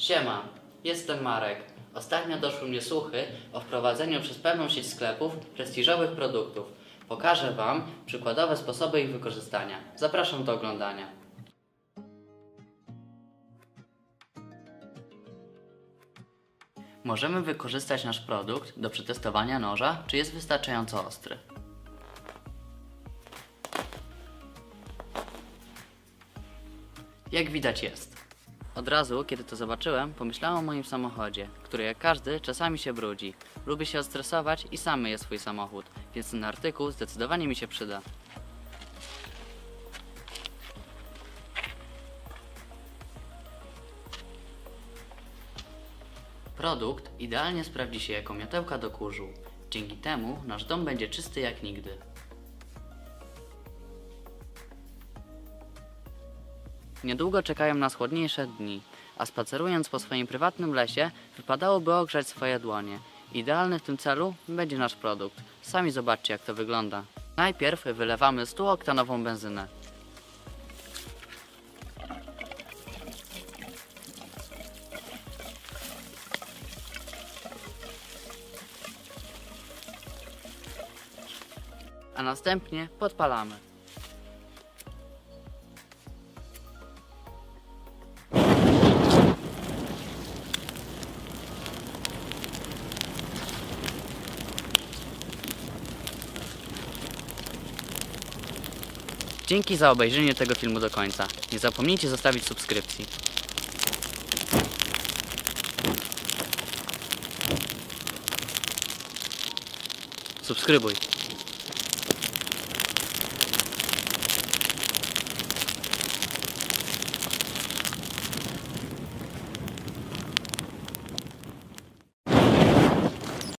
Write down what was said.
Siema, jestem Marek. Ostatnio doszły mnie słuchy o wprowadzeniu przez pewną sieć sklepów prestiżowych produktów. Pokażę Wam przykładowe sposoby ich wykorzystania. Zapraszam do oglądania. Możemy wykorzystać nasz produkt do przetestowania noża, czy jest wystarczająco ostry. Jak widać jest. Od razu, kiedy to zobaczyłem, pomyślałem o moim samochodzie, który jak każdy czasami się brudzi. Lubię się odstresować i sam myję swój samochód, więc ten artykuł zdecydowanie mi się przyda. Produkt idealnie sprawdzi się jako miotełka do kurzu. Dzięki temu nasz dom będzie czysty jak nigdy. Niedługo czekają nas chłodniejsze dni, a spacerując po swoim prywatnym lesie wypadałoby ogrzać swoje dłonie. Idealny w tym celu będzie nasz produkt. Sami zobaczcie jak to wygląda. Najpierw wylewamy 100-oktanową benzynę. A następnie podpalamy. Dzięki za obejrzenie tego filmu do końca. Nie zapomnijcie zostawić subskrypcji. Subskrybuj.